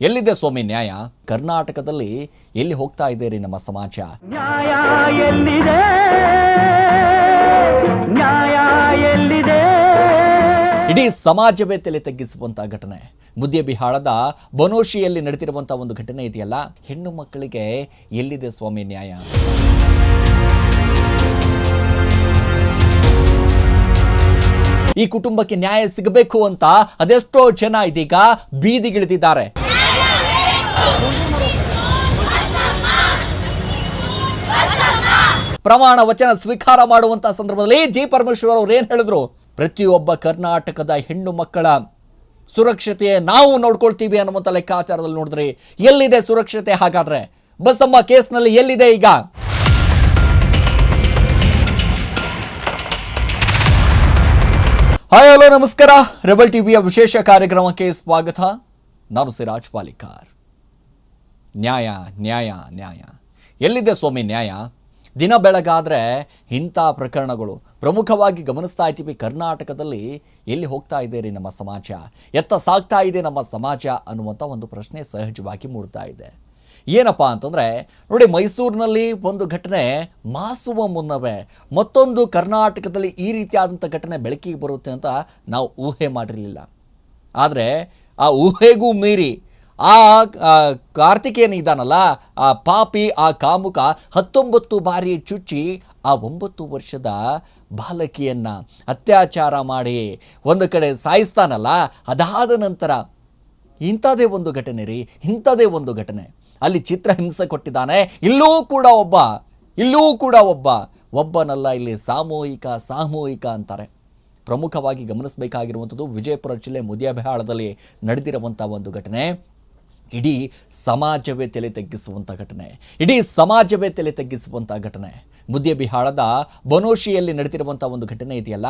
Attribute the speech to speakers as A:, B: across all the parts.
A: ಎಲ್ಲಿದೆ ಸ್ವಾಮಿ ನ್ಯಾಯ? ಕರ್ನಾಟಕದಲ್ಲಿ ಎಲ್ಲಿ ಹೋಗ್ತಾ ಇದೆ ರೀ ನಮ್ಮ ಸಮಾಜ?
B: ನ್ಯಾಯ ಎಲ್ಲಿದೆ? ನ್ಯಾಯ ಎಲ್ಲಿದೆ?
A: ಇಡೀ ಸಮಾಜವೇ ತಲೆ ತಗ್ಗಿಸುವಂತಹ ಘಟನೆ. ಮುದ್ದೆ ಬನೋಶಿಯಲ್ಲಿ ನಡೆದಿರುವಂತಹ ಒಂದು ಘಟನೆ ಇದೆಯಲ್ಲ? ಹೆಣ್ಣು ಮಕ್ಕಳಿಗೆ ಎಲ್ಲಿದೆ ಸ್ವಾಮಿ ನ್ಯಾಯ? ಈ ಕುಟುಂಬಕ್ಕೆ ನ್ಯಾಯ ಸಿಗಬೇಕು ಅಂತ ಅದೆಷ್ಟೋ ಜನ ಇದೀಗ ಬೀದಿಗಿಳಿದಿದ್ದಾರೆ. ಪ್ರಮಾಣ ವಚನ ಸ್ವೀಕಾರ ಮಾಡುವಂತಹ ಸಂದರ್ಭದಲ್ಲಿ ಜಿ ಪರಮೇಶ್ವರ್ ಅವರು ಏನ್ ಹೇಳಿದ್ರು? ಪ್ರತಿಯೊಬ್ಬ ಕರ್ನಾಟಕದ ಹೆಣ್ಣು ಮಕ್ಕಳ ಸುರಕ್ಷತೆ ನಾವು ನೋಡ್ಕೊಳ್ತೀವಿ ಅನ್ನುವಂಥ ಲೆಕ್ಕಾಚಾರದಲ್ಲಿ ನೋಡಿದ್ರಿ. ಎಲ್ಲಿದೆ ಸುರಕ್ಷತೆ ಹಾಗಾದ್ರೆ? ಬಸಮ್ಮ ಕೇಸ್ನಲ್ಲಿ ಎಲ್ಲಿದೆ ಈಗ? ಹಾಯ್, ಹಲೋ, ನಮಸ್ಕಾರ. ರೆಬಲ್ ಟಿವಿಯ ವಿಶೇಷ ಕಾರ್ಯಕ್ರಮಕ್ಕೆ ಸ್ವಾಗತ. ನಾನು ಸಿರಾಜ್ ಪಾಲಿಕಾರ್ ನ್ಯಾಯ ನ್ಯಾಯ ನ್ಯಾಯ. ಎಲ್ಲಿದೆ ಸ್ವಾಮಿ ನ್ಯಾಯ? ದಿನ ಬೆಳಗಾದರೆ ಇಂಥ ಪ್ರಕರಣಗಳು. ಪ್ರಮುಖವಾಗಿ ಗಮನಿಸ್ತಾ ಇದ್ದೀವಿ, ಕರ್ನಾಟಕದಲ್ಲಿ ಎಲ್ಲಿ ಹೋಗ್ತಾ ಇದೆ ರೀ ನಮ್ಮ ಸಮಾಜ? ಎತ್ತ ಸಾಗ್ತಾ ಇದೆ ನಮ್ಮ ಸಮಾಜ ಅನ್ನುವಂಥ ಒಂದು ಪ್ರಶ್ನೆ ಸಹಜವಾಗಿ ಮೂಡ್ತಾ ಇದೆ. ಏನಪ್ಪ ಅಂತಂದರೆ, ನೋಡಿ ಮೈಸೂರಿನಲ್ಲಿ ಒಂದು ಘಟನೆ ಮಾಸುವ ಮುನ್ನವೇ ಮತ್ತೊಂದು ಕರ್ನಾಟಕದಲ್ಲಿ ಈ ರೀತಿಯಾದಂಥ ಘಟನೆ ಬೆಳಕಿಗೆ ಬರುತ್ತೆ ಅಂತ ನಾವು ಊಹೆ ಮಾಡಿರಲಿಲ್ಲ. ಆದರೆ ಆ ಊಹೆಗೂ ಮೀರಿ ಆ ಕಾರ್ತಿಕೇಯನಿದ್ದಾನಲ್ಲ ಕಾರ್ತಿಕೇಯನ್ ಆ ಪಾಪಿ, ಆ ಕಾಮುಕ ಹತ್ತೊಂಬತ್ತು ಬಾರಿ ಚುಚ್ಚಿ ಆ ಒಂಬತ್ತು ವರ್ಷದ ಬಾಲಕಿಯನ್ನು ಅತ್ಯಾಚಾರ ಮಾಡಿ ಒಂದು ಕಡೆ ಸಾಯಿಸ್ತಾನಲ್ಲ, ಅದಾದ ನಂತರ ಇಂಥದೇ ಒಂದು ಘಟನೆ ರೀ ಇಂಥದೇ ಒಂದು ಘಟನೆ. ಅಲ್ಲಿ ಚಿತ್ರಹಿಂಸೆ ಕೊಟ್ಟಿದ್ದಾನೆ, ಇಲ್ಲೂ ಕೂಡ ಒಬ್ಬ, ಇಲ್ಲೂ ಕೂಡ ಒಬ್ಬ, ಒಬ್ಬನಲ್ಲ ಇಲ್ಲಿ ಸಾಮೂಹಿಕ ಸಾಮೂಹಿಕ ಅಂತಾರೆ. ಪ್ರಮುಖವಾಗಿ ಗಮನಿಸಬೇಕಾಗಿರುವಂಥದ್ದು ವಿಜಯಪುರ ಜಿಲ್ಲೆ ಮುದಿಯಬೆಹಾಳದಲ್ಲಿ ನಡೆದಿರುವಂಥ ಒಂದು ಘಟನೆ. ಇಡೀ ಸಮಾಜವೇ ತಲೆ ತಗ್ಗಿಸುವಂಥ ಘಟನೆ. ಇಡೀ ಸಮಾಜವೇ ತಲೆ ತಗ್ಗಿಸುವಂಥ ಘಟನೆ. ಮುದ್ಯಬಿಹಾಳದ ಬನೋಶಿಯಲ್ಲಿ ನಡೆದಿರುವಂಥ ಒಂದು ಘಟನೆ ಇದೆಯಲ್ಲ?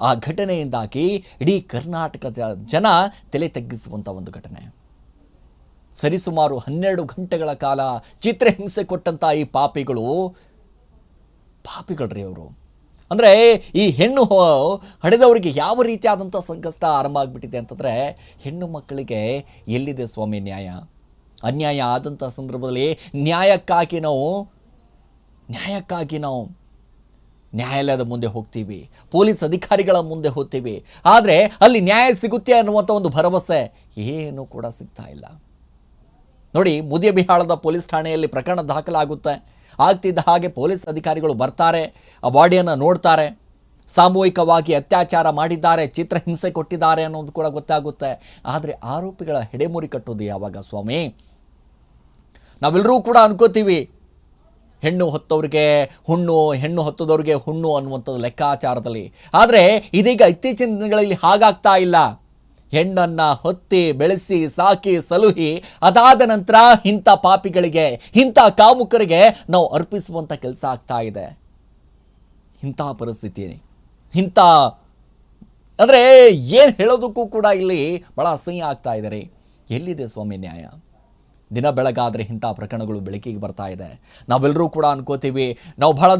A: ಆ ಘಟನೆಯಿಂದಾಗಿ ಇಡೀ ಕರ್ನಾಟಕದ ಜನ ತಲೆ ತಗ್ಗಿಸುವಂಥ ಒಂದು ಘಟನೆ. ಸರಿಸುಮಾರು ಹನ್ನೆರಡು ಗಂಟೆಗಳ ಕಾಲ ಚಿತ್ರಹಿಂಸೆ ಕೊಟ್ಟಂಥ ಈ ಪಾಪಿಗಳು ಪಾಪಿಗಳ್ರಿ ಅವರು. ಅಂದರೆ ಈ ಹೆಣ್ಣು ಹಡೆದವರಿಗೆ ಯಾವ ರೀತಿಯಾದಂಥ ಸಂಕಷ್ಟ ಆರಂಭ ಆಗಿಬಿಟ್ಟಿದೆ ಅಂತಂದರೆ ಹೆಣ್ಣು ಮಕ್ಕಳಿಗೆ ಎಲ್ಲಿದೆ ಸ್ವಾಮಿ ನ್ಯಾಯ? ಅನ್ಯಾಯ ಆದಂಥ ಸಂದರ್ಭದಲ್ಲಿ ನ್ಯಾಯಕ್ಕಾಗಿ ನಾವು ನ್ಯಾಯಕ್ಕಾಗಿ ನಾವು ನ್ಯಾಯಾಲಯದ ಮುಂದೆ ಹೋಗ್ತೀವಿ, ಪೊಲೀಸ್ ಅಧಿಕಾರಿಗಳ ಮುಂದೆ ಹೋಗ್ತೀವಿ. ಆದರೆ ಅಲ್ಲಿ ನ್ಯಾಯ ಸಿಗುತ್ತೆ ಅನ್ನುವಂಥ ಒಂದು ಭರವಸೆ ಏನೂ ಕೂಡ ಸಿಗ್ತಾ ಇಲ್ಲ. ನೋಡಿ ಮುದಿಯಬಿಹಾಳದ ಪೊಲೀಸ್ ಠಾಣೆಯಲ್ಲಿ ಪ್ರಕರಣ ದಾಖಲಾಗುತ್ತೆ. ಆಗ್ತಿದ್ದ ಹಾಗೆ ಪೊಲೀಸ್ ಅಧಿಕಾರಿಗಳು ಬರ್ತಾರೆ, ಆ ಬಾಡಿಯನ್ನು ನೋಡ್ತಾರೆ, ಸಾಮೂಹಿಕವಾಗಿ ಅತ್ಯಾಚಾರ ಮಾಡಿದ್ದಾರೆ, ಚಿತ್ರಹಿಂಸೆ ಕೊಟ್ಟಿದ್ದಾರೆ ಅನ್ನೋದು ಕೂಡ ಗೊತ್ತಾಗುತ್ತೆ. ಆದರೆ ಆರೋಪಿಗಳ ಹೆಡೆಮುರಿ ಕಟ್ಟೋದು ಯಾವಾಗ ಸ್ವಾಮಿ? ನಾವೆಲ್ಲರೂ ಕೂಡ ಅನ್ಕೋತೀವಿ, ಹೆಣ್ಣು ಹೊತ್ತವ್ರಿಗೆ ಹುಣ್ಣು, ಹೆಣ್ಣು ಹೊತ್ತದವ್ರಿಗೆ ಹುಣ್ಣು ಅನ್ನುವಂಥದ್ದು ಲೆಕ್ಕಾಚಾರದಲ್ಲಿ. ಆದರೆ ಇದೀಗ ಇತ್ತೀಚಿನ ದಿನಗಳಲ್ಲಿ ಹಾಗಾಗ್ತಾ ಇಲ್ಲ. ಹೆಣ್ಣನ್ನು ಹೊತ್ತಿ, ಬೆಳೆಸಿ, ಸಾಕಿ, ಸಲುಹಿ, ಅದಾದ ನಂತರ ಇಂಥ ಪಾಪಿಗಳಿಗೆ, ಇಂಥ ಕಾಮುಕರಿಗೆ ನಾವು ಅರ್ಪಿಸುವಂಥ ಕೆಲಸ ಆಗ್ತಾ ಇದೆ. ಇಂಥ ಪರಿಸ್ಥಿತಿ. ಇಂಥ ಅಂದರೆ ಏನು ಹೇಳೋದಕ್ಕೂ ಕೂಡ ಇಲ್ಲಿ ಭಾಳ ಅಸಹ್ಯ ಆಗ್ತಾ ಇದ್ದಾರೆ. ಎಲ್ಲಿದೆ ಸ್ವಾಮಿ ನ್ಯಾಯ? ದಿನ ಬೆಳಗಾದರೆ ಇಂಥ ಪ್ರಕರಣಗಳು ಬೆಳಕಿಗೆ ಬರ್ತಾ ಇದೆ. ನಾವೆಲ್ಲರೂ ಕೂಡ ಅನ್ಕೋತೀವಿ, ನಾವು ಬಹಳ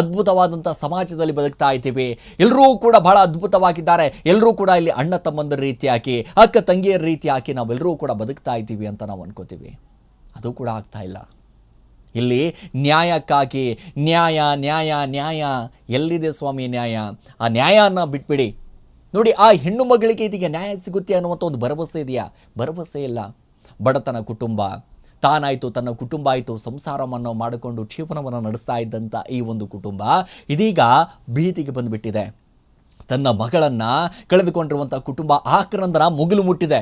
A: ಅದ್ಭುತವಾದಂಥ ಸಮಾಜದಲ್ಲಿ ಬದುಕ್ತಾ ಇದ್ದೀವಿ. ಎಲ್ಲರೂ ಕೂಡ ಬಹಳ ಅದ್ಭುತವಾಗಿದ್ದಾರೆ. ಎಲ್ಲರೂ ಕೂಡ ಇಲ್ಲಿ ಅಣ್ಣ ತಮ್ಮಂದರ ರೀತಿಯಾಗಿ ಅಕ್ಕ ತಂಗಿಯರ ರೀತಿಯಾಗಿ ನಾವೆಲ್ಲರೂ ಕೂಡ ಬದುಕ್ತಾ ಇದ್ದೀವಿ ಅಂತ ನಾವು ಅನ್ಕೋತೀವಿ. ಅದು ಕೂಡ ಆಗ್ತಾ ಇಲ್ಲ. ಇಲ್ಲಿ ನ್ಯಾಯಕ್ಕಾಗಿ ನ್ಯಾಯ ನ್ಯಾಯ ನ್ಯಾಯ, ಎಲ್ಲಿದೆ ಸ್ವಾಮಿ ನ್ಯಾಯ? ಆ ನ್ಯಾಯನ ಬಿಟ್ಬಿಡಿ. ನೋಡಿ, ಆ ಹೆಣ್ಣು ಮಗಳಿಗೆ ಇದೀಗ ನ್ಯಾಯ ಸಿಗುತ್ತೆ ಅನ್ನುವಂಥ ಒಂದು ಭರವಸೆ ಇದೆಯಾ? ಭರವಸೆ ಇಲ್ಲ. ಬಡತನ ಕುಟುಂಬ. ತಾನಾಯಿತು, ತನ್ನ ಕುಟುಂಬ ಆಯಿತು, ಸಂಸಾರವನ್ನು ಮಾಡಿಕೊಂಡು ಜೀವನವನ್ನು ನಡೆಸ್ತಾ ಇದ್ದಂಥ ಈ ಒಂದು ಕುಟುಂಬ ಇದೀಗ ಬೀದಿಗೆ ಬಂದುಬಿಟ್ಟಿದೆ. ತನ್ನ ಮಗಳನ್ನು ಕಳೆದುಕೊಂಡಿರುವಂಥ ಕುಟುಂಬ ಆಕ್ರಂದನ ಮುಗಿಲು ಮುಟ್ಟಿದೆ.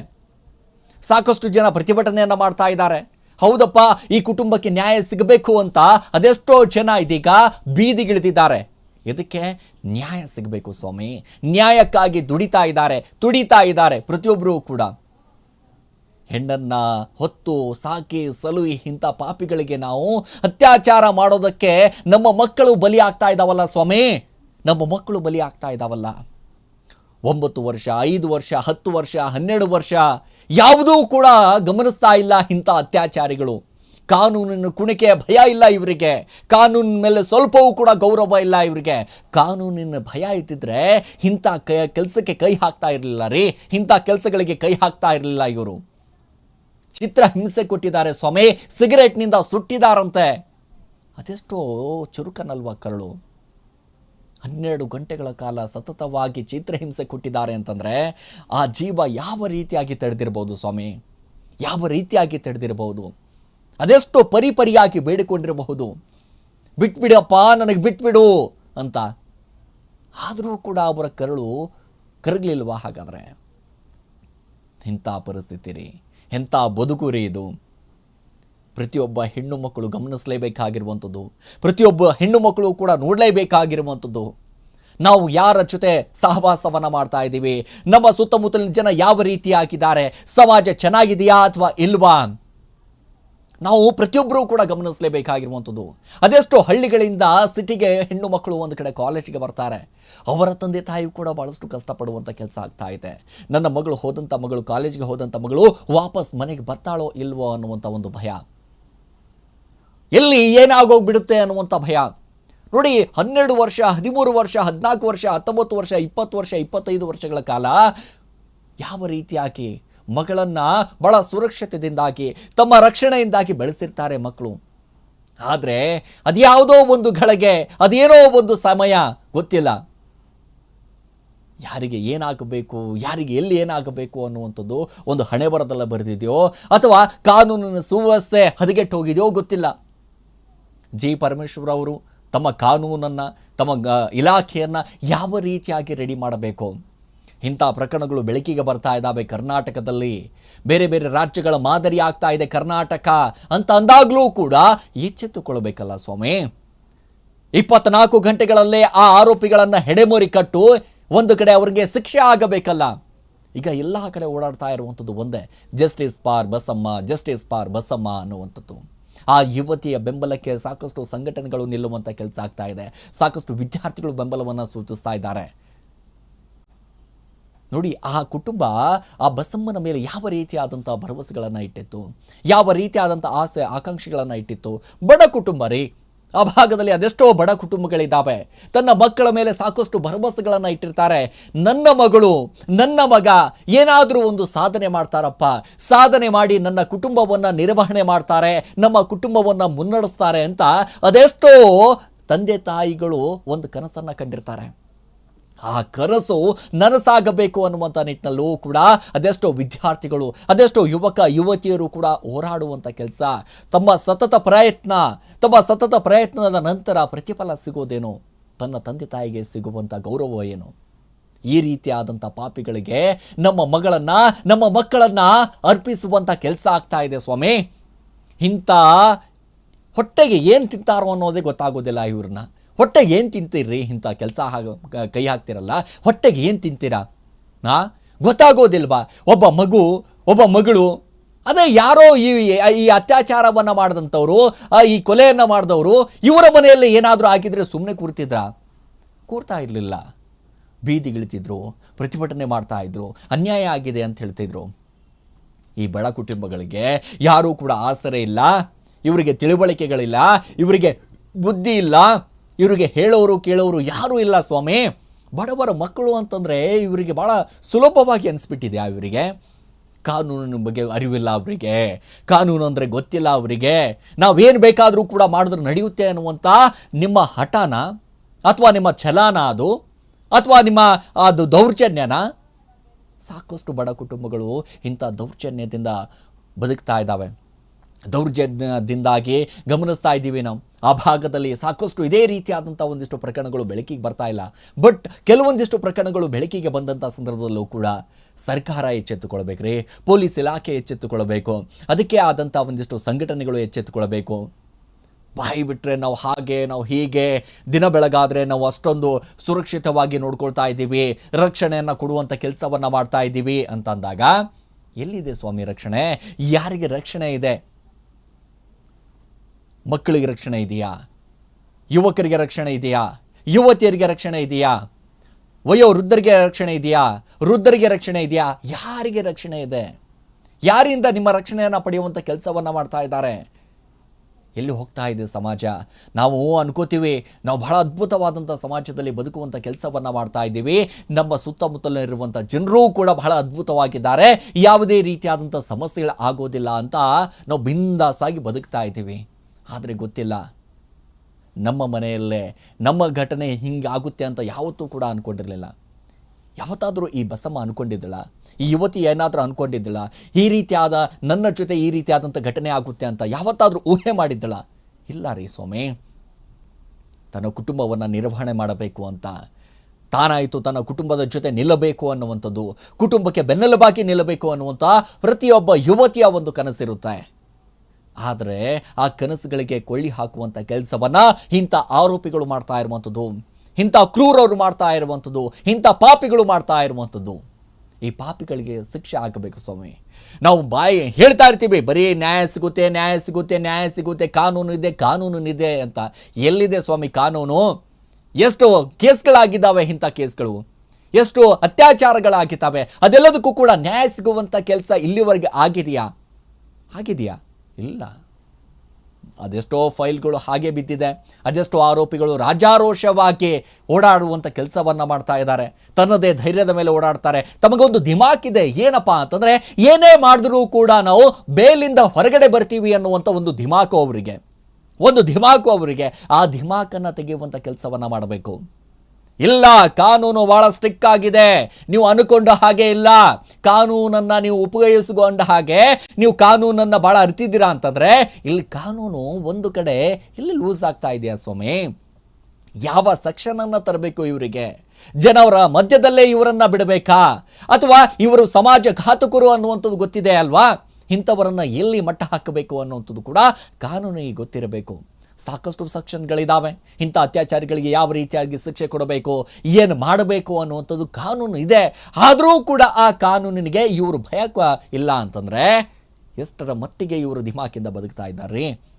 A: ಸಾಕಷ್ಟು ಜನ ಪ್ರತಿಭಟನೆಯನ್ನು ಮಾಡ್ತಾ ಇದ್ದಾರೆ. ಹೌದಪ್ಪ, ಈ ಕುಟುಂಬಕ್ಕೆ ನ್ಯಾಯ ಸಿಗಬೇಕು ಅಂತ ಅದೆಷ್ಟೋ ಜನ ಇದೀಗ ಬೀದಿಗಿಳಿದಿದ್ದಾರೆ. ಇದಕ್ಕೆ ನ್ಯಾಯ ಸಿಗಬೇಕು ಸ್ವಾಮಿ. ನ್ಯಾಯಕ್ಕಾಗಿ ದುಡಿತಾ ಇದ್ದಾರೆ, ತುಡಿತಾ ಇದ್ದಾರೆ ಪ್ರತಿಯೊಬ್ಬರೂ ಕೂಡ. ಹೆಣ್ಣನ್ನ ಹೊತ್ತು ಸಾಕಿ ಸಲುಹಿ ಇಂಥ ಪಾಪಿಗಳಿಗೆ ನಾವು ಅತ್ಯಾಚಾರ ಮಾಡೋದಕ್ಕೆ ನಮ್ಮ ಮಕ್ಕಳು ಬಲಿ ಆಗ್ತಾ ಇದ್ದಾವಲ್ಲ ಸ್ವಾಮಿ? ನಮ್ಮ ಮಕ್ಕಳು ಬಲಿ ಆಗ್ತಾ ಇದ್ದಾವಲ್ಲ ಒಂಬತ್ತು ವರ್ಷ, ಐದು ವರ್ಷ, ಹತ್ತು ವರ್ಷ, ಹನ್ನೆರಡು ವರ್ಷ ಯಾವುದೂ ಕೂಡ ಗಮನಿಸ್ತಾ ಇಲ್ಲ ಇಂಥ ಅತ್ಯಾಚಾರಿಗಳು. ಕಾನೂನಿನ ಕುಣಿಕೆಯ ಭಯ ಇಲ್ಲ ಇವರಿಗೆ. ಕಾನೂನಿನ ಮೇಲೆ ಸ್ವಲ್ಪವೂ ಕೂಡ ಗೌರವ ಇಲ್ಲ ಇವರಿಗೆ. ಕಾನೂನಿನ ಭಯ ಇದ್ದಿದ್ರೆ ಇಂಥ ಕೆಲಸಕ್ಕೆ ಕೈ ಹಾಕ್ತಾ ಇರಲಿಲ್ಲ ರೀ. ಇಂಥ ಕೆಲಸಗಳಿಗೆ ಕೈ ಹಾಕ್ತಾ ಇರಲಿಲ್ಲ ಇವರು. ಚಿತ್ರ ಹಿಂಸೆ ಕೊಟ್ಟಿದ್ದಾರೆ ಸ್ವಾಮಿ. ಸಿಗರೇಟ್ನಿಂದ ಸುಟ್ಟಿದಾರಂತೆ. ಅದೆಷ್ಟೋ ಚುರುಕನಲ್ವ ಕರಳು. ಹನ್ನೆರಡು ಗಂಟೆಗಳ ಕಾಲ ಸತತವಾಗಿ ಚಿತ್ರಹಿಂಸೆ ಕೊಟ್ಟಿದ್ದಾರೆ ಅಂತಂದರೆ ಆ ಜೀವ ಯಾವ ರೀತಿಯಾಗಿ ತಡೆದಿರ್ಬೋದು ಸ್ವಾಮಿ? ಯಾವ ರೀತಿಯಾಗಿ ತಡೆದಿರಬಹುದು ಅದೆಷ್ಟು ಪರಿಪರಿಯಾಗಿ ಬೇಡಿಕೊಂಡಿರಬಹುದು. ಬಿಟ್ಬಿಡಪ್ಪ, ನನಗೆ ಬಿಟ್ಬಿಡು ಅಂತ. ಆದರೂ ಕೂಡ ಅವರ ಕರಳು ಕರಗಲಿಲ್ವಾ ಹಾಗಾದರೆ? ಇಂಥ ಪರಿಸ್ಥಿತಿ ರೀ ಎಂಥ ಬದುಕು ರೀ ಇದು? ಪ್ರತಿಯೊಬ್ಬ ಹೆಣ್ಣು ಮಕ್ಕಳು ಗಮನಿಸಲೇಬೇಕಾಗಿರುವಂಥದ್ದು. ಪ್ರತಿಯೊಬ್ಬ ಹೆಣ್ಣು ಮಕ್ಕಳು ಕೂಡ ನೋಡಲೇಬೇಕಾಗಿರುವಂಥದ್ದು. ನಾವು ಯಾರ ಜೊತೆ ಸಹವಾಸವನ್ನು ಮಾಡ್ತಾ ಇದ್ದೀವಿ? ನಮ್ಮ ಸುತ್ತಮುತ್ತಲಿನ ಜನ ಯಾವ ರೀತಿಯಾಗಿದ್ದಾರೆ? ಸಮಾಜ ಚೆನ್ನಾಗಿದೆಯಾ ಅಥವಾ ಇಲ್ವಾ? ನಾವು ಪ್ರತಿಯೊಬ್ಬರೂ ಕೂಡ ಗಮನಿಸಲೇಬೇಕಾಗಿರುವಂಥದ್ದು. ಅದೆಷ್ಟು ಹಳ್ಳಿಗಳಿಂದ ಸಿಟಿಗೆ ಹೆಣ್ಣು ಮಕ್ಕಳು ಒಂದು ಕಡೆ ಕಾಲೇಜಿಗೆ ಬರ್ತಾರೆ. ಅವರ ತಂದೆ ತಾಯಿ ಕೂಡ ಭಾಳಷ್ಟು ಕಷ್ಟಪಡುವಂಥ ಕೆಲಸ ಆಗ್ತಾ ಇದೆ. ನನ್ನ ಮಗಳು ಹೋದಂಥ ಮಗಳು, ಕಾಲೇಜಿಗೆ ಹೋದಂಥ ಮಗಳು ವಾಪಸ್ ಮನೆಗೆ ಬರ್ತಾಳೋ ಇಲ್ವೋ ಅನ್ನುವಂಥ ಒಂದು ಭಯ. ಎಲ್ಲಿ ಏನಾಗೋಗ್ಬಿಡುತ್ತೆ ಅನ್ನುವಂಥ ಭಯ. ನೋಡಿ, ಹನ್ನೆರಡು ವರ್ಷ, ಹದಿಮೂರು ವರ್ಷ, ಹದಿನಾಲ್ಕು ವರ್ಷ, ಹತ್ತೊಂಬತ್ತು ವರ್ಷ, ಇಪ್ಪತ್ತು ವರ್ಷ, ಇಪ್ಪತ್ತೈದು ವರ್ಷಗಳ ಕಾಲ ಯಾವ ರೀತಿಯಾಗಿ ಮಗಳನ್ನು ಬಹಳ ಸುರಕ್ಷತೆಯಿಂದಾಗಿ ತಮ್ಮ ರಕ್ಷಣೆಯಿಂದಾಗಿ ಬೆಳೆಸಿರ್ತಾರೆ ಮಕ್ಕಳು. ಆದರೆ, ಅದ್ಯಾವುದೋ ಒಂದು ಗಳಿಗೆ ಅದೇನೋ ಒಂದು ಸಮಯ, ಗೊತ್ತಿಲ್ಲ. ಯಾರಿಗೆ ಏನಾಗಬೇಕು, ಯಾರಿಗೆ ಎಲ್ಲಿ ಏನಾಗಬೇಕು ಅನ್ನುವಂಥದ್ದು ಒಂದು ಹಣೆ ಬರದಲ್ಲ ಬರೆದಿದೆಯೋ, ಅಥವಾ ಕಾನೂನಿನ ಸುವ್ಯವಸ್ಥೆ ಹದಗೆಟ್ಟು ಹೋಗಿದೆಯೋ ಗೊತ್ತಿಲ್ಲ. ಜಿ ಪರಮೇಶ್ವರ್ ಅವರು ತಮ್ಮ ಕಾನೂನನ್ನು, ತಮ್ಮ ಇಲಾಖೆಯನ್ನು ಯಾವ ರೀತಿಯಾಗಿ ರೆಡಿ ಮಾಡಬೇಕು? ಇಂಥ ಪ್ರಕರಣಗಳು ಬೆಳಕಿಗೆ ಬರ್ತಾ ಇದ್ದಾವೆ ಕರ್ನಾಟಕದಲ್ಲಿ. ಬೇರೆ ಬೇರೆ ರಾಜ್ಯಗಳ ಮಾದರಿ ಆಗ್ತಾ ಇದೆ ಕರ್ನಾಟಕ ಅಂತ ಅಂದಾಗಲೂ ಕೂಡ ಎಚ್ಚೆತ್ತುಕೊಳ್ಳಬೇಕಲ್ಲ ಸ್ವಾಮಿ. ಇಪ್ಪತ್ನಾಲ್ಕು ಗಂಟೆಗಳಲ್ಲೇ ಆ ಆರೋಪಿಗಳನ್ನು ಹೆಡೆಮೋರಿ ಕಟ್ಟು ಒಂದು ಕಡೆ ಅವರಿಗೆ ಶಿಕ್ಷೆ ಆಗಬೇಕಲ್ಲ. ಈಗ ಎಲ್ಲ ಕಡೆ ಓಡಾಡ್ತಾ ಇರುವಂಥದ್ದು ಒಂದೇ, ಜಸ್ಟಿಸ್ ಪಾರ್ ಬಸಮ್ಮ, ಜಸ್ಟಿಸ್ ಪಾರ್ ಬಸಮ್ಮ ಅನ್ನುವಂಥದ್ದು. ಆ ಯುವತಿಯ ಬೆಂಬಲಕ್ಕೆ ಸಾಕಷ್ಟು ಸಂಘಟನೆಗಳು ನಿಲ್ಲುವಂಥ ಕೆಲಸ ಆಗ್ತಾ ಇದೆ. ಸಾಕಷ್ಟು ವಿದ್ಯಾರ್ಥಿಗಳು ಬೆಂಬಲವನ್ನು ಸೂಚಿಸ್ತಾ ಇದ್ದಾರೆ. ನೋಡಿ, ಆ ಕುಟುಂಬ ಆ ಬಸಮ್ಮನ ಮೇಲೆ ಯಾವ ರೀತಿಯಾದಂಥ ಭರವಸೆಗಳನ್ನು ಇಟ್ಟಿತ್ತು? ಯಾವ ರೀತಿಯಾದಂಥ ಆಸೆ, ಆಕಾಂಕ್ಷೆಗಳನ್ನು ಇಟ್ಟಿತ್ತು? ಬಡ ಕುಟುಂಬ ರೀ ಆ ಭಾಗದಲ್ಲಿ ಅದೆಷ್ಟೋ ಬಡ ಕುಟುಂಬಗಳಿದ್ದಾವೆ. ತನ್ನ ಮಕ್ಕಳ ಮೇಲೆ ಸಾಕಷ್ಟು ಭರವಸೆಗಳನ್ನು ಇಟ್ಟಿರ್ತಾರೆ. ನನ್ನ ಮಗಳು, ನನ್ನ ಮಗ, ಏನಾದರೂ ಒಂದು ಸಾಧನೆ ಮಾಡ್ತಾರಪ್ಪ. ಸಾಧನೆ ಮಾಡಿ ನನ್ನ ಕುಟುಂಬವನ್ನು ನಿರ್ವಹಣೆ ಮಾಡ್ತಾರೆ, ನಮ್ಮ ಕುಟುಂಬವನ್ನು ಮುನ್ನಡೆಸ್ತಾರೆ ಅಂತ ಅದೆಷ್ಟೋ ತಂದೆ ತಾಯಿಗಳು ಒಂದು ಕನಸನ್ನು ಕಂಡಿರ್ತಾರೆ. ಆ ಕನಸು ನನಸಾಗಬೇಕು ಅನ್ನುವಂಥ ನಿಟ್ಟಿನಲ್ಲೂ ಕೂಡ ಅದೆಷ್ಟೋ ವಿದ್ಯಾರ್ಥಿಗಳು, ಅದೆಷ್ಟೋ ಯುವಕ, ಯುವತಿಯರು ಕೂಡ ಹೋರಾಡುವಂಥ ಕೆಲಸ. ತಮ್ಮ ಸತತ ಪ್ರಯತ್ನ, ತಮ್ಮ ಸತತ ಪ್ರಯತ್ನದ ನಂತರ ಪ್ರತಿಫಲ ಸಿಗೋದೇನು? ತನ್ನ ತಂದೆ ತಾಯಿಗೆ ಸಿಗುವಂಥ ಗೌರವ ಏನು? ಈ ರೀತಿಯಾದಂಥ ಪಾಪಿಗಳಿಗೆ ನಮ್ಮ ಮಗಳನ್ನು, ನಮ್ಮ ಮಕ್ಕಳನ್ನು ಅರ್ಪಿಸುವಂಥ ಕೆಲಸ ಆಗ್ತಾ ಇದೆ ಸ್ವಾಮಿ. ಇಂಥ ಹೊಟ್ಟೆಗೆ ಏನು ತಿಂತಾರೋ ಅನ್ನೋದೇ ಗೊತ್ತಾಗೋದಿಲ್ಲ ಇವ್ರನ್ನ. ಹೊಟ್ಟೆಗೆ ಏನು ತಿಂತೀರಿ ಇಂಥ ಕೆಲಸ ಕೈ ಹಾಕ್ತಿರಲ್ಲ, ಹೊಟ್ಟೆಗೆ ಏನು ತಿಂತೀರಾ? ಹಾಂ ಗೊತ್ತಾಗೋದಿಲ್ವಾ? ಒಬ್ಬ ಮಗು, ಒಬ್ಬ ಮಗಳು, ಅದೇ ಯಾರೋ ಈ ಈ ಅತ್ಯಾಚಾರವನ್ನು ಮಾಡಿದಂಥವ್ರು ಈ ಕೊಲೆಯನ್ನು ಮಾಡಿದವರು, ಇವರ ಮನೆಯಲ್ಲಿ ಏನಾದರೂ ಆಗಿದ್ರೆ ಸುಮ್ಮನೆ ಕೂರ್ತಿದ್ರ? ಕೂರ್ತಾ ಇರಲಿಲ್ಲ. ಬೀದಿಗಿಳಿತಿದ್ರು ಪ್ರತಿಭಟನೆ ಮಾಡ್ತಾ ಇದ್ರು, ಅನ್ಯಾಯ ಆಗಿದೆ ಅಂತ ಹೇಳ್ತಿದ್ರು. ಈ ಬಡ ಕುಟುಂಬಗಳಿಗೆ ಯಾರೂ ಕೂಡ ಆಸರೆ ಇಲ್ಲ, ಇವರಿಗೆ ತಿಳುವಳಿಕೆಗಳಿಲ್ಲ, ಇವರಿಗೆ ಬುದ್ಧಿ ಇಲ್ಲ. ಇವರಿಗೆ ಹೇಳೋರು ಕೇಳೋರು ಯಾರೂ ಇಲ್ಲ ಸ್ವಾಮಿ. ಬಡವರ ಮಕ್ಕಳು ಅಂತಂದರೆ ಇವರಿಗೆ ಭಾಳ ಸುಲಭವಾಗಿ ಅನಿಸ್ಬಿಟ್ಟಿದೆ ಇವರಿಗೆ. ಕಾನೂನಿನ ಬಗ್ಗೆ ಅರಿವಿಲ್ಲ ಅವರಿಗೆ. ಕಾನೂನು ಅಂದರೆ ಗೊತ್ತಿಲ್ಲ ಅವರಿಗೆ. ನಾವೇನು ಬೇಕಾದರೂ ಕೂಡ ಮಾಡಿದ್ರೆ ನಡೆಯುತ್ತೆ ಅನ್ನುವಂಥ ನಿಮ್ಮ ಹಠನ ಅಥವಾ ನಿಮ್ಮ ಛಲಾನ ಅದು ಅಥವಾ ನಿಮ್ಮ ಅದು ದೌರ್ಜನ್ಯನ? ಸಾಕಷ್ಟು ಬಡ ಕುಟುಂಬಗಳು ಇಂಥ ದೌರ್ಜನ್ಯದಿಂದ ಬದುಕ್ತಾ ಇದ್ದಾವೆ. ದೌರ್ಜನ್ಯದಿಂದಾಗಿ ಗಮನಿಸ್ತಾ ಇದ್ದೀವಿ ನಾವು. ಆ ಭಾಗದಲ್ಲಿ ಸಾಕಷ್ಟು ಇದೇ ರೀತಿಯಾದಂಥ ಒಂದಿಷ್ಟು ಪ್ರಕರಣಗಳು ಬೆಳಕಿಗೆ ಬರ್ತಾ ಇಲ್ಲ. ಬಟ್ ಕೆಲವೊಂದಿಷ್ಟು ಪ್ರಕರಣಗಳು ಬೆಳಕಿಗೆ ಬಂದಂಥ ಸಂದರ್ಭದಲ್ಲೂ ಕೂಡ ಸರ್ಕಾರ ಎಚ್ಚೆತ್ತುಕೊಳ್ಬೇಕ್ರಿ, ಪೊಲೀಸ್ ಇಲಾಖೆ ಎಚ್ಚೆತ್ತುಕೊಳ್ಬೇಕು, ಅದಕ್ಕೆ ಆದಂಥ ಒಂದಿಷ್ಟು ಸಂಘಟನೆಗಳು ಎಚ್ಚೆತ್ತುಕೊಳ್ಬೇಕು. ಬಾಯಿ ಬಿಟ್ಟರೆ ನಾವು ಹಾಗೆ, ನಾವು ಹೀಗೆ, ದಿನ ಬೆಳಗಾದರೆ ನಾವು ಅಷ್ಟೊಂದು ಸುರಕ್ಷಿತವಾಗಿ ನೋಡ್ಕೊಳ್ತಾ ಇದ್ದೀವಿ, ರಕ್ಷಣೆಯನ್ನು ಕೊಡುವಂಥ ಕೆಲಸವನ್ನು ಮಾಡ್ತಾ ಇದ್ದೀವಿ ಅಂತಂದಾಗ, ಎಲ್ಲಿದೆ ಸ್ವಾಮಿ ರಕ್ಷಣೆ? ಯಾರಿಗೆ ರಕ್ಷಣೆ ಇದೆ? ಮಕ್ಕಳಿಗೆ ರಕ್ಷಣೆ ಇದೆಯಾ? ಯುವಕರಿಗೆ ರಕ್ಷಣೆ ಇದೆಯಾ? ಯುವತಿಯರಿಗೆ ರಕ್ಷಣೆ ಇದೆಯಾ? ವಯೋ ವೃದ್ಧರಿಗೆ ರಕ್ಷಣೆ ಇದೆಯಾ? ವೃದ್ಧರಿಗೆ ರಕ್ಷಣೆ ಇದೆಯಾ? ಯಾರಿಗೆ ರಕ್ಷಣೆ ಇದೆ? ಯಾರಿಂದ ನಿಮ್ಮ ರಕ್ಷಣೆಯನ್ನು ಪಡೆಯುವಂಥ ಕೆಲಸವನ್ನು ಮಾಡ್ತಾ ಇದ್ದಾರೆ? ಎಲ್ಲಿ ಹೋಗ್ತಾ ಇದೆ ಸಮಾಜ? ನಾವು ಅನ್ಕೋತೀವಿ, ನಾವು ಬಹಳ ಅದ್ಭುತವಾದಂಥ ಸಮಾಜದಲ್ಲಿ ಬದುಕುವಂಥ ಕೆಲಸವನ್ನು ಮಾಡ್ತಾ ಇದ್ದೀವಿ. ನಮ್ಮ ಸುತ್ತಮುತ್ತಲಿರುವಂಥ ಜನರೂ ಕೂಡ ಬಹಳ ಅದ್ಭುತವಾಗಿದ್ದಾರೆ. ಯಾವುದೇ ರೀತಿಯಾದಂಥ ಸಮಸ್ಯೆಗಳು ಆಗೋದಿಲ್ಲ ಅಂತ ನಾವು ಬಿಂದಾಸಾಗಿ ಬದುಕ್ತಾ ಇದ್ದೀವಿ. ಆದರೆ ಗೊತ್ತಿಲ್ಲ. ನಮ್ಮ ಮನೆಯಲ್ಲೇ, ನಮ್ಮ ಘಟನೆ ಹಿಂಗಾಗುತ್ತೆ ಅಂತ ಯಾವತ್ತೂ ಕೂಡ ಅಂದ್ಕೊಂಡಿರಲಿಲ್ಲ ಯಾವತ್ತಾದರೂ ಈ ಬಸಮ್ಮ ಅಂದ್ಕೊಂಡಿದ್ದಳ ಈ ಯುವತಿ ಏನಾದರೂ ಅಂದ್ಕೊಂಡಿದ್ದಳ ಈ ರೀತಿಯಾದ, ನನ್ನ ಜೊತೆ ಈ ರೀತಿಯಾದಂಥ ಘಟನೆ ಆಗುತ್ತೆ ಅಂತ ಯಾವತ್ತಾದರೂ ಊಹೆ ಮಾಡಿದ್ದಳ? ಇಲ್ಲ ರೀ ಸ್ವಾಮಿ. ತನ್ನ ಕುಟುಂಬವನ್ನು ನಿರ್ವಹಣೆ ಮಾಡಬೇಕು ಅಂತ. ತಾನಾಯಿತು ತನ್ನ ಕುಟುಂಬದ ಜೊತೆ ನಿಲ್ಲಬೇಕು ಅನ್ನುವಂಥದ್ದು, ಕುಟುಂಬಕ್ಕೆ ಬೆನ್ನೆಲುಬಾಗಿ ನಿಲ್ಲಬೇಕು ಅನ್ನುವಂಥ ಪ್ರತಿಯೊಬ್ಬ ಯುವತಿಯ ಒಂದು ಕನಸಿರುತ್ತೆ. ಆದರೆ ಆ ಕನಸುಗಳಿಗೆ ಕೊಳ್ಳಿ ಹಾಕುವಂಥ ಕೆಲಸವನ್ನು ಇಂಥ ಆರೋಪಿಗಳು ಮಾಡ್ತಾ ಇರುವಂಥದ್ದು, ಇಂಥ ಕ್ರೂರವರು ಮಾಡ್ತಾ ಇರುವಂಥದ್ದು, ಇಂಥ ಪಾಪಿಗಳು ಮಾಡ್ತಾ ಇರುವಂಥದ್ದು. ಈ ಪಾಪಿಗಳಿಗೆ ಶಿಕ್ಷೆ ಆಗಬೇಕು ಸ್ವಾಮಿ. ನಾವು ಬಾಯಿ ಹೇಳ್ತಾ ಇರ್ತೀವಿ, ಬರೀ ನ್ಯಾಯ ಸಿಗುತ್ತೆ ನ್ಯಾಯ ಸಿಗುತ್ತೆ ನ್ಯಾಯ ಸಿಗುತ್ತೆ, ಕಾನೂನು ಇದೆ ಕಾನೂನು ಇದೆ ಅಂತ. ಎಲ್ಲಿದೆ ಸ್ವಾಮಿ ಕಾನೂನು? ಎಷ್ಟು ಕೇಸ್ಗಳಾಗಿದ್ದಾವೆ ಇಂಥ ಕೇಸ್ಗಳು? ಎಷ್ಟು ಅತ್ಯಾಚಾರಗಳಾಗಿದ್ದಾವೆ? ಅದೆಲ್ಲದಕ್ಕೂ ಕೂಡ ನ್ಯಾಯ ಸಿಗುವಂಥ ಕೆಲಸ ಇಲ್ಲಿವರೆಗೆ ಆಗಿದೆಯಾ? ಆಗಿದೆಯಾ? ಇಲ್ಲ. ಅದೆಷ್ಟೋ ಫೈಲ್ಗಳು ಹಾಗೆ ಬಿದ್ದಿದೆ. ಅದೆಷ್ಟೋ ಆರೋಪಿಗಳು ರಾಜಾರೋಷವಾಗಿ ಓಡಾಡುವಂಥ ಕೆಲಸವನ್ನು ಮಾಡ್ತಾ ಇದ್ದಾರೆ. ತನ್ನದೇ ಧೈರ್ಯದ ಮೇಲೆ ಓಡಾಡ್ತಾರೆ. ತಮಗೊಂದು ದಿಮಾಕಿದೆ, ಏನಪ್ಪ ಅಂತಂದರೆ ಏನೇ ಮಾಡಿದ್ರೂ ಕೂಡ ನಾವು ಬೇಲಿಂದ ಹೊರಗಡೆ ಬರ್ತೀವಿ ಅನ್ನುವಂಥ ಒಂದು ಧಿಮಾಕು ಅವರಿಗೆ. ಒಂದು ಧಿಮಾಕು ಅವರಿಗೆ. ಆ ಧಿಮಾಕನ್ನು ತೆಗೆಯುವಂಥ ಕೆಲಸವನ್ನು ಮಾಡಬೇಕು. ಇಲ್ಲ, ಕಾನೂನು ಭಾಳ ಸ್ಟ್ರಿಕ್ ಆಗಿದೆ. ನೀವು ಅನ್ಕೊಂಡ ಹಾಗೆ ಇಲ್ಲ. ಕಾನೂನನ್ನ ನೀವು ಉಪಯೋಗಿಸಿಕೊಂಡ ಹಾಗೆ ನೀವು ಕಾನೂನನ್ನ ಭಾಳ ಅರಿತಿದ್ದೀರಾ ಅಂತಂದ್ರೆ, ಇಲ್ಲಿ ಕಾನೂನು ಒಂದು ಕಡೆ ಇಲ್ಲಿ ಲೂಸ್ ಆಗ್ತಾ ಇದೆಯಾ ಸ್ವಾಮಿ? ಯಾವ ಸೆಕ್ಷನನ್ನು ತರಬೇಕು ಇವರಿಗೆ? ಜನವರ ಮಧ್ಯದಲ್ಲೇ ಇವರನ್ನ ಬಿಡಬೇಕಾ? ಅಥವಾ ಇವರು ಸಮಾಜ ಘಾತಕರು ಅನ್ನುವಂಥದ್ದು ಗೊತ್ತಿದೆ ಅಲ್ವಾ? ಇಂಥವರನ್ನು ಎಲ್ಲಿ ಮಟ್ಟ ಹಾಕಬೇಕು ಅನ್ನುವಂಥದ್ದು ಕೂಡ ಕಾನೂನಿಗೆ ಗೊತ್ತಿರಬೇಕು. ಸಾಕಷ್ಟು ಸೆಕ್ಷನ್ಗಳಿದ್ದಾವೆ ಇಂಥ ಅತ್ಯಾಚಾರಿಗಳಿಗೆ ಯಾವ ರೀತಿಯಾಗಿ ಶಿಕ್ಷೆ ಕೊಡಬೇಕು, ಏನು ಮಾಡಬೇಕು ಅನ್ನುವಂಥದ್ದು ಕಾನೂನು ಇದೆ. ಆದರೂ ಕೂಡ ಆ ಕಾನೂನಿಗೆ ಇವರು ಭಯ ಇಲ್ಲ ಅಂತಂದರೆ ಎಷ್ಟರ ಮಟ್ಟಿಗೆ ಇವರು ದಿಮಾಕಿಂದ ಬದುಕ್ತಾ ಇದ್ದಾರೆ.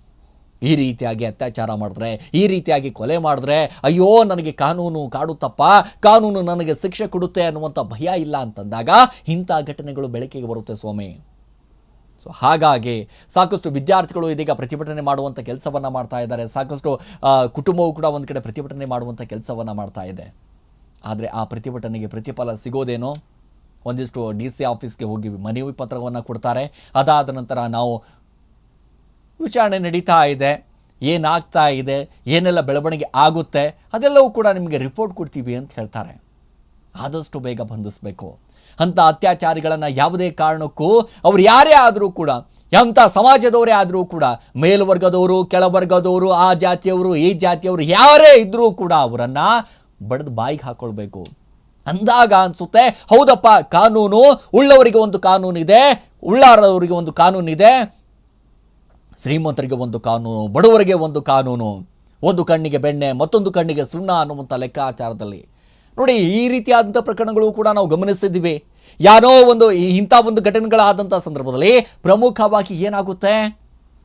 A: ಈ ರೀತಿಯಾಗಿ ಅತ್ಯಾಚಾರ ಮಾಡಿದ್ರೆ, ಈ ರೀತಿಯಾಗಿ ಕೊಲೆ ಮಾಡಿದ್ರೆ, ಅಯ್ಯೋ, ನನಗೆ ಕಾನೂನು ಕಾಡುತ್ತಪ್ಪ ಕಾನೂನು ನನಗೆ ಶಿಕ್ಷೆ ಕೊಡುತ್ತೆ ಅನ್ನುವಂಥ ಭಯ ಇಲ್ಲ ಅಂತಂದಾಗ ಇಂಥ ಘಟನೆಗಳು ಬೆಳಕಿಗೆ ಬರುತ್ತೆ ಸ್ವಾಮಿ. ಸೊ ಹಾಗಾಗಿ ಸಾಕಷ್ಟು ವಿದ್ಯಾರ್ಥಿಗಳು ಇದೀಗ ಪ್ರತಿಭಟನೆ ಮಾಡುವಂಥ ಕೆಲಸವನ್ನು ಮಾಡ್ತಾ ಇದ್ದಾರೆ. ಸಾಕಷ್ಟು ಕುಟುಂಬವು ಕೂಡ ಒಂದು ಕಡೆ ಪ್ರತಿಭಟನೆ ಮಾಡುವಂಥ ಕೆಲಸವನ್ನು ಮಾಡ್ತಾ ಇದೆ. ಆದರೆ ಆ ಪ್ರತಿಭಟನೆಗೆ ಪ್ರತಿಫಲ ಸಿಗೋದೇನೋ? ಒಂದಿಷ್ಟು ಡಿ ಸಿ ಆಫೀಸ್ಗೆ ಹೋಗಿ ಮನವಿ ಪತ್ರವನ್ನು ಕೊಡ್ತಾರೆ. ಅದಾದ ನಂತರ ನಾವು ವಿಚಾರಣೆ ನಡೀತಾ ಇದೆ. ಏನಾಗ್ತಾ ಇದೆ? ಏನೆಲ್ಲ ಬೆಳವಣಿಗೆ ಆಗುತ್ತೆ? ಅದೆಲ್ಲವೂ ಕೂಡ ನಿಮಗೆ ರಿಪೋರ್ಟ್ ಕೊಡ್ತೀವಿ ಅಂತ ಹೇಳ್ತಾರೆ. ಆದಷ್ಟು ಬೇಗ ಬಂಧಿಸಬೇಕು. ಅಂಥ ಅತ್ಯಾಚಾರಿಗಳನ್ನು ಯಾವುದೇ ಕಾರಣಕ್ಕೂ ಅವರು ಯಾರೇ ಆದರೂ ಕೂಡ, ಎಂಥ ಸಮಾಜದವರೇ ಆದರೂ ಕೂಡ, ಮೇಲ್ವರ್ಗದವರು, ಕೆಳವರ್ಗದವರು, ಆ ಜಾತಿಯವರು, ಈ ಜಾತಿಯವರು ಯಾರೇ ಇದ್ದರೂ ಕೂಡ ಅವರನ್ನು ಬಡಿದು ಬಾಯಿಗೆ ಹಾಕೊಳ್ಬೇಕು. ಅಂದಾಗ ಅನಿಸುತ್ತೆ, ಹೌದಪ್ಪ, ಕಾನೂನು, ಉಳ್ಳವರಿಗೆ ಒಂದು ಕಾನೂನು ಇದೆ ಉಳ್ಳಾರದವರಿಗೆ ಒಂದು ಕಾನೂನು ಇದೆ ಶ್ರೀಮಂತರಿಗೆ ಒಂದು ಕಾನೂನು, ಬಡವರಿಗೆ ಒಂದು ಕಾನೂನು. ಒಂದು ಕಣ್ಣಿಗೆ ಬೆಣ್ಣೆ, ಮತ್ತೊಂದು ಕಣ್ಣಿಗೆ ಸುಣ್ಣ ಅನ್ನುವಂಥ ಲೆಕ್ಕಾಚಾರದಲ್ಲಿ. ನೋಡಿ, ಈ ರೀತಿಯಾದಂಥ ಪ್ರಕರಣಗಳು ಕೂಡ ನಾವು ಗಮನಿಸಿದ್ದೀವಿ. ಯಾರೋ ಒಂದು ಇಂಥ ಒಂದು ಘಟನೆಗಳಾದಂಥ ಸಂದರ್ಭದಲ್ಲಿ ಪ್ರಮುಖವಾಗಿ ಏನಾಗುತ್ತೆ?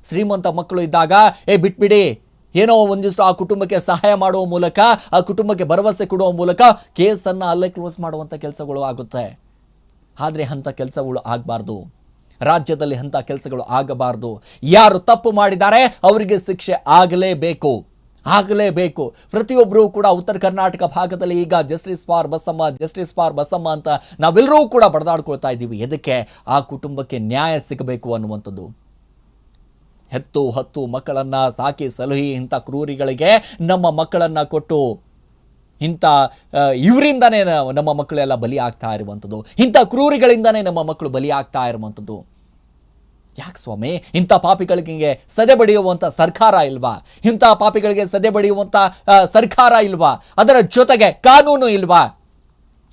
A: ಶ್ರೀಮಂತ ಮಕ್ಕಳು ಇದ್ದಾಗ, ಏ, ಬಿಟ್ಬಿಡಿ. ಏನೋ ಒಂದಿಷ್ಟು ಆ ಕುಟುಂಬಕ್ಕೆ ಸಹಾಯ ಮಾಡುವ ಮೂಲಕ, ಆ ಕುಟುಂಬಕ್ಕೆ ಭರವಸೆ ಕೊಡುವ ಮೂಲಕ ಕೇಸನ್ನು ಅಲ್ಲೇ ಕ್ಲೋಸ್ ಮಾಡುವಂಥ ಕೆಲಸಗಳು ಆಗುತ್ತೆ. ಆದರೆ ಅಂಥ ಕೆಲಸಗಳು ಆಗಬಾರ್ದು. ರಾಜ್ಯದಲ್ಲಿ ಅಂಥ ಕೆಲಸಗಳು ಆಗಬಾರ್ದು. ಯಾರು ತಪ್ಪು ಮಾಡಿದ್ದಾರೆ, ಅವರಿಗೆ ಶಿಕ್ಷೆ ಆಗಲೇಬೇಕು. ಆಗಲೇಬೇಕು. ಪ್ರತಿಯೊಬ್ಬರೂ ಕೂಡ ಉತ್ತರ ಕರ್ನಾಟಕ ಭಾಗದಲ್ಲಿ ಈಗ justice for Basamma, justice for Basamma ಅಂತ ನಾವೆಲ್ಲರೂ ಕೂಡ ಬಡದಾಡ್ಕೊಳ್ತಾ ಇದ್ದೀವಿ. ಎದಕ್ಕೆ ಆ ಕುಟುಂಬಕ್ಕೆ ನ್ಯಾಯ ಸಿಗಬೇಕು ಅನ್ನುವಂಥದ್ದು. ಹೆತ್ತು ಹತ್ತು ಮಕ್ಕಳನ್ನು ಸಾಕಿ ಸಲಹಿ ಇಂಥ ಕ್ರೂರಿಗಳಿಗೆ ನಮ್ಮ ಮಕ್ಕಳನ್ನು ಕೊಟ್ಟು ಇಂಥ ಇವರಿಂದನೇ ನಮ್ಮ ಮಕ್ಕಳೆಲ್ಲ ಬಲಿ ಆಗ್ತಾ ಇರುವಂಥದ್ದು. ಇಂಥ ಕ್ರೂರಿಗಳಿಂದನೇ ನಮ್ಮ ಮಕ್ಕಳು ಬಲಿ ಆಗ್ತಾ ಇರುವಂಥದ್ದು. ಯಾಕೆ ಸ್ವಾಮಿ? ಇಂಥ ಪಾಪಿಗಳಿಗೆ ಸದೆ ಬಡಿಯುವಂಥ ಸರ್ಕಾರ ಇಲ್ವಾ? ಇಂಥ ಪಾಪಿಗಳಿಗೆ ಸದೆ ಬಡಿಯುವಂಥ ಸರ್ಕಾರ ಇಲ್ವಾ? ಅದರ ಜೊತೆಗೆ ಕಾನೂನು ಇಲ್ವಾ?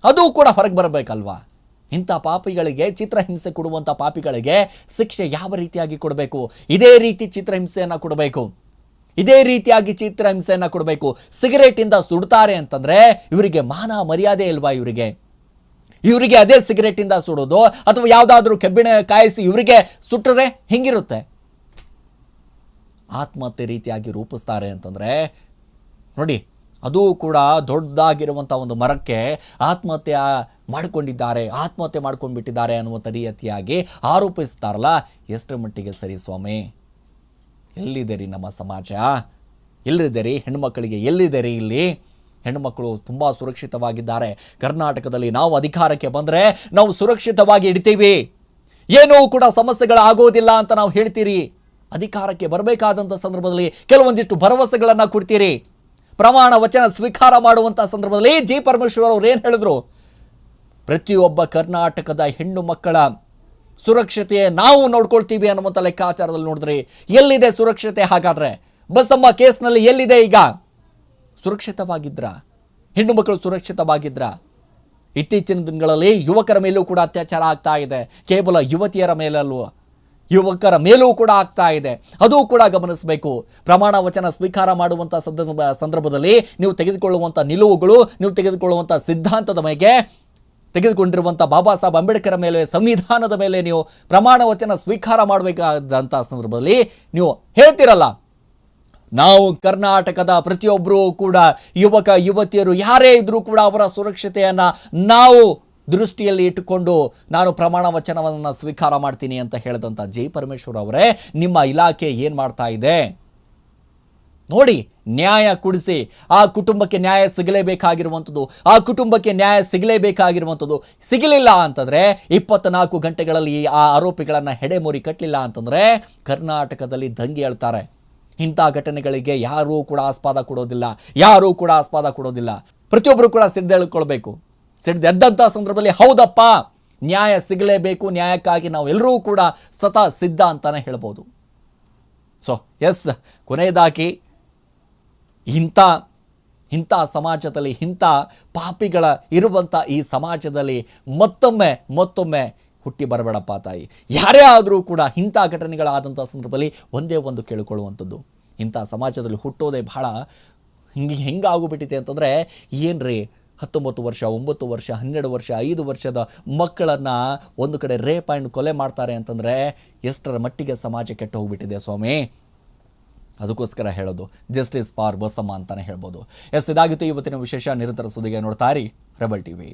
A: ಅದು ಕೂಡ ಹೊರಗೆ ಬರಬೇಕಲ್ವಾ? ಇಂಥ ಪಾಪಿಗಳಿಗೆ ಚಿತ್ರಹಿಂಸೆ ಕೊಡುವಂಥ ಪಾಪಿಗಳಿಗೆ ಶಿಕ್ಷೆ ಯಾವ ರೀತಿಯಾಗಿ ಕೊಡಬೇಕು? ಇದೇ ರೀತಿ ಚಿತ್ರಹಿಂಸೆಯನ್ನು ಕೊಡಬೇಕು. ಇದೇ ರೀತಿಯಾಗಿ ಚಿತ್ರಹಿಂಸೆಯನ್ನು ಕೊಡಬೇಕು. ಸಿಗರೇಟಿಂದ ಸುಡ್ತಾರೆ ಅಂತಂದರೆ ಇವರಿಗೆ ಮಾನ ಮರ್ಯಾದೆ ಇಲ್ವಾ ಇವರಿಗೆ? ಇವರಿಗೆ ಅದೇ ಸಿಗರೇಟಿಂದ ಸುಡೋದು ಅಥವಾ ಯಾವುದಾದ್ರೂ ಕಬ್ಬಿಣ ಕಾಯಿಸಿ ಇವರಿಗೆ ಸುಟ್ಟರೆ ಹಿಂಗಿರುತ್ತೆ? ಆತ್ಮಹತ್ಯೆ ರೀತಿಯಾಗಿ ರೂಪಿಸ್ತಾರೆ ಅಂತಂದರೆ, ನೋಡಿ, ಅದು ಕೂಡ ದೊಡ್ಡದಾಗಿರುವಂಥ ಒಂದು ಮರಕ್ಕೆ ಆತ್ಮಹತ್ಯೆ ಮಾಡಿಕೊಂಡಿದ್ದಾರೆ, ಆತ್ಮಹತ್ಯೆ ಮಾಡ್ಕೊಂಡ್ಬಿಟ್ಟಿದ್ದಾರೆ ಅನ್ನುವಂಥ ರೀತಿಯಾಗಿ ಆರೋಪಿಸ್ತಾರಲ್ಲ. ಎಷ್ಟರ ಮಟ್ಟಿಗೆ ಸರಿ ಸ್ವಾಮಿ? ಎಲ್ಲಿದೆ ರೀ ನಮ್ಮ ಸಮಾಜ? ಎಲ್ಲಿದೆ ರೀ ಹೆಣ್ಮಕ್ಕಳಿಗೆ ಎಲ್ಲಿದೆ ರೀ ಇಲ್ಲಿ? ಹೆಣ್ಮಕ್ಕಳು ತುಂಬ ಸುರಕ್ಷಿತವಾಗಿದ್ದಾರೆ. ಕರ್ನಾಟಕದಲ್ಲಿ ನಾವು ಅಧಿಕಾರಕ್ಕೆ ಬಂದರೆ ನಾವು ಸುರಕ್ಷಿತವಾಗಿ ಇಡ್ತೀವಿ. ಏನೂ ಕೂಡ ಸಮಸ್ಯೆಗಳಾಗೋದಿಲ್ಲ ಅಂತ ನಾವು ಹೇಳ್ತೀರಿ. ಅಧಿಕಾರಕ್ಕೆ ಬರಬೇಕಾದಂಥ ಸಂದರ್ಭದಲ್ಲಿ ಕೆಲವೊಂದಿಷ್ಟು ಭರವಸೆಗಳನ್ನು ಕೊಡ್ತೀರಿ. ಪ್ರಮಾಣ ವಚನ ಸ್ವೀಕಾರ ಮಾಡುವಂಥ ಸಂದರ್ಭದಲ್ಲಿ ಜಿ ಪರಮೇಶ್ವರ್ ಅವರು ಏನು ಹೇಳಿದ್ರು? ಪ್ರತಿಯೊಬ್ಬ ಕರ್ನಾಟಕದ ಹೆಣ್ಣು ಮಕ್ಕಳ ಸುರಕ್ಷತೆ ನಾವು ನೋಡ್ಕೊಳ್ತೀವಿ ಅನ್ನುವಂಥ ಲೆಕ್ಕಾಚಾರದಲ್ಲಿ ನೋಡಿದ್ರಿ. ಎಲ್ಲಿದೆ ಸುರಕ್ಷತೆ ಹಾಗಾದರೆ? ಬಸಮ್ಮ ಕೇಸ್ನಲ್ಲಿ ಎಲ್ಲಿದೆ ಈಗ? ಸುರಕ್ಷಿತವಾಗಿದ್ರ? ಹೆಣ್ಣು ಮಕ್ಕಳು ಸುರಕ್ಷಿತವಾಗಿದ್ರ? ಇತ್ತೀಚಿನ ದಿನಗಳಲ್ಲಿ ಯುವಕರ ಮೇಲೂ ಕೂಡ ಅತ್ಯಾಚಾರ ಆಗ್ತಾ ಇದೆ. ಕೇವಲ ಯುವತಿಯರ ಮೇಲಲ್ಲೂ, ಯುವಕರ ಮೇಲೂ ಕೂಡ ಆಗ್ತಾ ಇದೆ. ಅದು ಕೂಡ ಗಮನಿಸಬೇಕು. ಪ್ರಮಾಣ ವಚನ ಸ್ವೀಕಾರ ಮಾಡುವಂಥ ಸಂದರ್ಭ ಸಂದರ್ಭದಲ್ಲಿ ನೀವು ತೆಗೆದುಕೊಳ್ಳುವಂಥ ನಿಲುವುಗಳು, ನೀವು ತೆಗೆದುಕೊಳ್ಳುವಂಥ ಸಿದ್ಧಾಂತದ ಮೇಲೆ ತೆಗೆದುಕೊಂಡಿರುವಂಥ ಬಾಬಾ ಸಾಹೇಬ್ ಅಂಬೇಡ್ಕರ್ ಮೇಲೆ, ಸಂವಿಧಾನದ ಮೇಲೆ ನೀವು ಪ್ರಮಾಣ ವಚನ ಸ್ವೀಕಾರ ಮಾಡಬೇಕಾದಂಥ ಸಂದರ್ಭದಲ್ಲಿ ನೀವು ಹೇಳ್ತಿರಲ್ಲ ನಾವು ಕರ್ನಾಟಕದ ಪ್ರತಿಯೊಬ್ಬರೂ ಕೂಡ ಯುವಕ, ಯುವತಿಯರು ಯಾರೇ ಇದ್ದರೂ ಕೂಡ ಅವರ ಸುರಕ್ಷತೆಯನ್ನು ನಾವು ದೃಷ್ಟಿಯಲ್ಲಿ ಇಟ್ಟುಕೊಂಡು ನಾನು ಪ್ರಮಾಣ ವಚನವನ್ನು ಸ್ವೀಕಾರ ಮಾಡ್ತೀನಿ ಅಂತ ಹೇಳಿದಂಥ ಜೈ ಪರಮೇಶ್ವರ್ ಅವರೇ, ನಿಮ್ಮ ಇಲಾಖೆ ಏನು ಮಾಡ್ತಾ ಇದೆ? ನೋಡಿ, ನ್ಯಾಯ ಕೊಡಿಸಿ, ಆ ಕುಟುಂಬಕ್ಕೆ ನ್ಯಾಯ ಸಿಗಲೇಬೇಕಾಗಿರುವಂಥದ್ದು, ಆ ಕುಟುಂಬಕ್ಕೆ ನ್ಯಾಯ ಸಿಗಲೇಬೇಕಾಗಿರುವಂಥದ್ದು, ಸಿಗಲಿಲ್ಲ ಅಂತಂದರೆ ಇಪ್ಪತ್ತ್ನಾಲ್ಕು ಗಂಟೆಗಳಲ್ಲಿ ಆ ಆರೋಪಿಗಳನ್ನು ಹೆಡೆಮುರಿ ಕಟ್ಟಲಿಲ್ಲ ಅಂತಂದರೆ ಕರ್ನಾಟಕದಲ್ಲಿ ದಂಗೆ ಹೇಳ್ತಾರೆ ಇಂಥ ಘಟನೆಗಳಿಗೆ ಯಾರೂ ಕೂಡ ಆಸ್ಪಾದ ಕೊಡೋದಿಲ್ಲ, ಯಾರೂ ಕೂಡ ಆಸ್ಪಾದ ಕೊಡೋದಿಲ್ಲ. ಪ್ರತಿಯೊಬ್ಬರು ಕೂಡ ಸಿಡ್ದೆಳ್ಕೊಳ್ಬೇಕು ಸಿಡ್ದೆದ್ದಂಥ ಸಂದರ್ಭದಲ್ಲಿ ಹೌದಪ್ಪ, ನ್ಯಾಯ ಸಿಗಲೇಬೇಕು, ನ್ಯಾಯಕ್ಕಾಗಿ ನಾವು ಎಲ್ಲರೂ ಕೂಡ ಸತಾ ಸಿದ್ಧ ಅಂತಲೇ ಹೇಳ್ಬೋದು. ಸೊ ಎಸ್ ಕೊನೆಯದಾಗಿ ಇಂಥ ಇಂಥ ಸಮಾಜದಲ್ಲಿ ಇಂಥ ಪಾಪಿಗಳ ಇರುವಂಥ ಈ ಸಮಾಜದಲ್ಲಿ ಮತ್ತೊಮ್ಮೆ ಮತ್ತೊಮ್ಮೆ ಹುಟ್ಟಿ ಬರಬೇಡಪ್ಪ ತಾಯಿ. ಯಾರೇ ಆದರೂ ಕೂಡ ಇಂಥ ಘಟನೆಗಳಾದಂಥ ಸಂದರ್ಭದಲ್ಲಿ ಒಂದೇ ಒಂದು ಕೇಳಿಕೊಳ್ಳುವಂಥದ್ದು. ಇಂಥ ಸಮಾಜದಲ್ಲಿ ಹುಟ್ಟೋದೇ ಬಹಳ ಹಿಂಗೆ ಹೆಂಗೆ ಹೆಂಗಾಗೋಗ್ಬಿಟ್ಟಿದೆ ಅಂತಂದರೆ ಏನ್ರಿ? ಹತ್ತೊಂಬತ್ತು ವರ್ಷ, ಒಂಬತ್ತು ವರ್ಷ, ಹನ್ನೆರಡು ವರ್ಷ, ಐದು ವರ್ಷದ ಮಕ್ಕಳನ್ನು ಒಂದು ಕಡೆ ರೇಪ್ ಆ್ಯಂಡ್ ಕೊಲೆ ಮಾಡ್ತಾರೆ ಅಂತಂದರೆ ಎಷ್ಟರ ಮಟ್ಟಿಗೆ ಸಮಾಜ ಕೆಟ್ಟು ಹೋಗ್ಬಿಟ್ಟಿದೆ ಸ್ವಾಮಿ? ಅದಕ್ಕೋಸ್ಕರ ಹೇಳೋದು. ಜಸ್ಟಿಸ್ ಫಾರ್ ಬಸಮ್ಮ ಅಂತಲೇ ಹೇಳ್ಬೋದು. ಎಸ್, ಇದಾಗಿತ್ತು ಇವತ್ತಿನ ವಿಶೇಷ ನಿರಂತರ ಸುದ್ದಿಗೆ ನೋಡ್ತಾ ಇರಿ. Rebel TV.